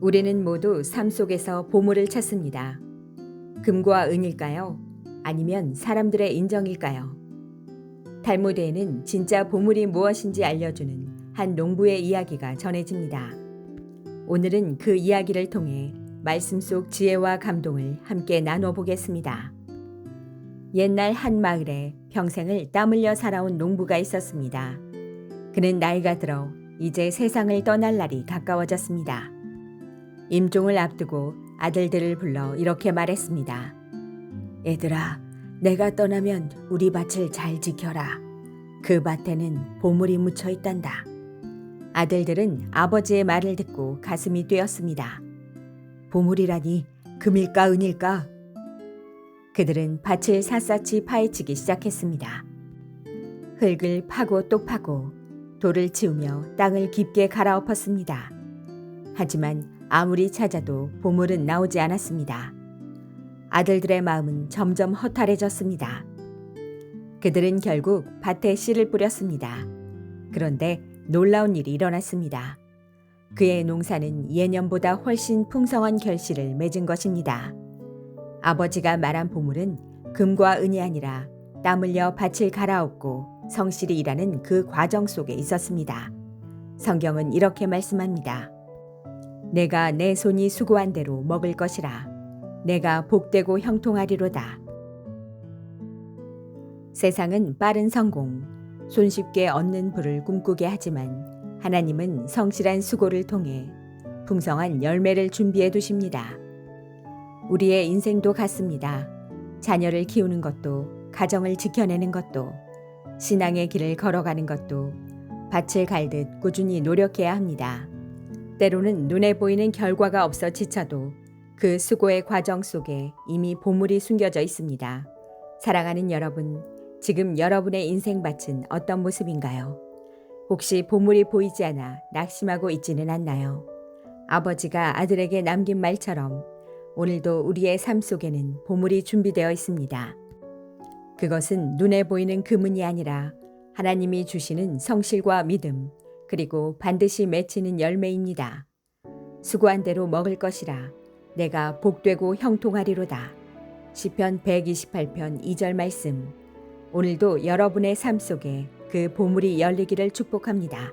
우리는 모두 삶 속에서 보물을 찾습니다. 금과 은일까요? 아니면 사람들의 인정일까요? 달모드에는 진짜 보물이 무엇인지 알려주는 한 농부의 이야기가 전해집니다. 오늘은 그 이야기를 통해 말씀 속 지혜와 감동을 함께 나눠보겠습니다. 옛날 한 마을에 평생을 땀 흘려 살아온 농부가 있었습니다. 그는 나이가 들어 이제 세상을 떠날 날이 가까워졌습니다. 임종을 앞두고 아들들을 불러 이렇게 말했습니다. 얘들아, 내가 떠나면 우리 밭을 잘 지켜라. 그 밭에는 보물이 묻혀 있단다. 아들들은 아버지의 말을 듣고 가슴이 뛰었습니다. 보물이라니 금일까 은일까? 그들은 밭을 샅샅이 파헤치기 시작했습니다. 흙을 파고 또 파고 돌을 치우며 땅을 깊게 갈아엎었습니다. 하지만 아무리 찾아도 보물은 나오지 않았습니다. 아들들의 마음은 점점 허탈해졌습니다. 그들은 결국 밭에 씨를 뿌렸습니다. 그런데 놀라운 일이 일어났습니다. 그의 농사는 예년보다 훨씬 풍성한 결실을 맺은 것입니다. 아버지가 말한 보물은 금과 은이 아니라 땀 흘려 밭을 갈아엎고 성실히 일하는 그 과정 속에 있었습니다. 성경은 이렇게 말씀합니다. 내가 내 손이 수고한 대로 먹을 것이라. 내가 복되고 형통하리로다. 세상은 빠른 성공, 손쉽게 얻는 부를 꿈꾸게 하지만 하나님은 성실한 수고를 통해 풍성한 열매를 준비해 두십니다. 우리의 인생도 같습니다. 자녀를 키우는 것도, 가정을 지켜내는 것도, 신앙의 길을 걸어가는 것도 밭을 갈듯 꾸준히 노력해야 합니다. 때로는 눈에 보이는 결과가 없어 지쳐도 그 수고의 과정 속에 이미 보물이 숨겨져 있습니다. 사랑하는 여러분, 지금 여러분의 인생밭은 어떤 모습인가요? 혹시 보물이 보이지 않아 낙심하고 있지는 않나요? 아버지가 아들에게 남긴 말처럼 오늘도 우리의 삶 속에는 보물이 준비되어 있습니다. 그것은 눈에 보이는 금은이 아니라 하나님이 주시는 성실과 믿음, 그리고 반드시 맺히는 열매입니다. 수고한 대로 먹을 것이라 내가 복되고 형통하리로다. 시편 128편 2절 말씀. 오늘도 여러분의 삶 속에 그 보물이 열리기를 축복합니다.